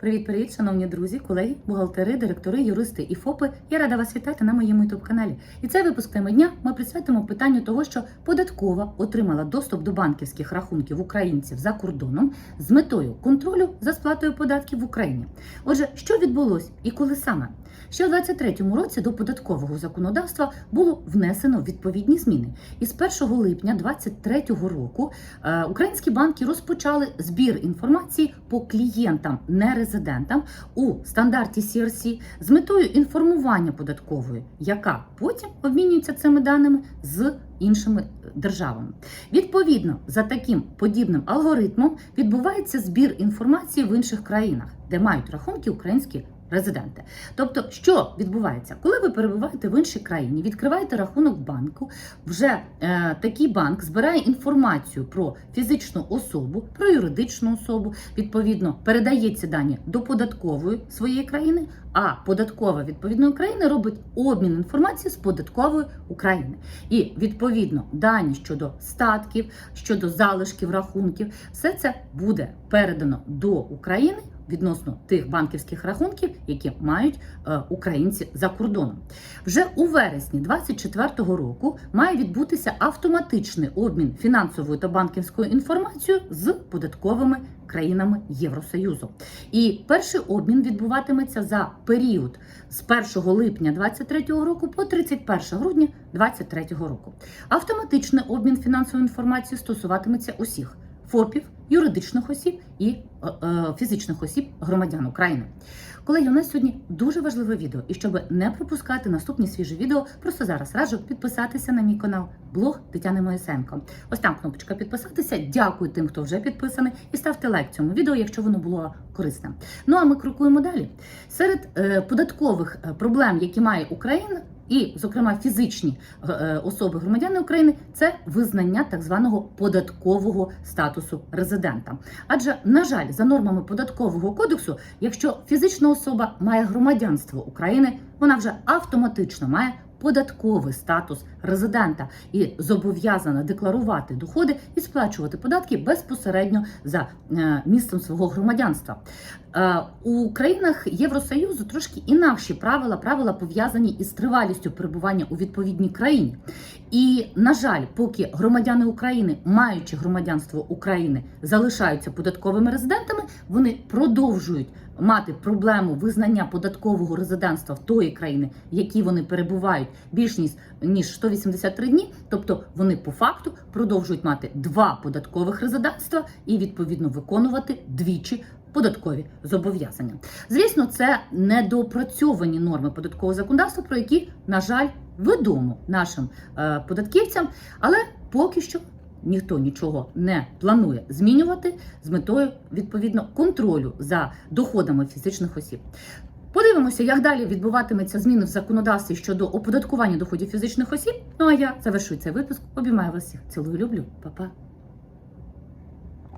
Привіт-привіт, шановні друзі, колеги, бухгалтери, директори, юристи і ФОПи. Я рада вас вітати на моєму youtube каналі. І цей випуск теми дня ми присвятимо питанню того, що податкова отримала доступ до банківських рахунків українців за кордоном з метою контролю за сплатою податків в Україні. Отже, що відбулось і коли саме? Ще у 2023 році до податкового законодавства було внесено відповідні зміни. І з 1 липня 2023 року е, українські банки розпочали збір інформації по клієнтам нерезидентам у стандарті CRC з метою інформування податкової, яка потім обмінюється цими даними з іншими державами. Відповідно, за таким подібним алгоритмом відбувається збір інформації в інших країнах, де мають рахунки українські резиденти. Тобто, що відбувається, коли ви перебуваєте в іншій країні, відкриваєте рахунок банку, вже е, такий банк збирає інформацію про фізичну особу, про юридичну особу, відповідно, передає ці дані до податкової своєї країни, а податкова відповідної країни робить обмін інформацією з податкової України. І відповідно дані щодо статків, щодо залишків рахунків, все це буде передано до України відносно тих банківських рахунків, які мають е, українці за кордоном. Вже у вересні 2024 року має відбутися автоматичний обмін фінансовою та банківською інформацією з податковими країнами Євросоюзу. І перший обмін відбуватиметься за період з 1 липня 2023 року по 31 грудня 2023 року. Автоматичний обмін фінансовою інформацією стосуватиметься усіх ФОПів, юридичних осіб і фізичних осіб громадян України. Колеги, у нас сьогодні дуже важливе відео, і щоб не пропускати наступні свіжі відео, просто зараз раджу підписатися на мій канал блог Тетяни Моїсенко. Ось там кнопочка підписатися. Дякую тим, хто вже підписаний, і ставте лайк цьому відео, якщо воно було корисне. Ну а ми крокуємо далі. Серед е, податкових е, проблем, які має Україна. І, зокрема, фізичні е, особи громадяни України це визнання так званого податкового статусу резидента. Адже, на жаль, за нормами податкового кодексу, якщо фізична особа має громадянство України, вона вже автоматично має податковий статус резидента і зобов'язана декларувати доходи і сплачувати податки безпосередньо за е, місцем свого громадянства. Е, у країнах Євросоюзу трошки інакші правила, правила пов'язані із тривалістю перебування у відповідній країні. І, на жаль, поки громадяни України, маючи громадянство України, залишаються податковими резидентами, вони продовжують мати проблему визнання податкового резидентства в тої країни, в якій вони перебувають більш ніж ніж 183 дні. Тобто вони по факту продовжують мати два податкових резидентства і відповідно виконувати двічі. Податкові зобов'язання. Звісно, це недопрацьовані норми податкового законодавства, про які, на жаль, відомо нашим е, податківцям, але поки що ніхто нічого не планує змінювати з метою відповідно контролю за доходами фізичних осіб. Подивимося, як далі відбуватиметься зміни в законодавстві щодо оподаткування доходів фізичних осіб. Ну а я завершую цей випуск. Обіймаю вас всіх. Цілую, люблю, Па-па.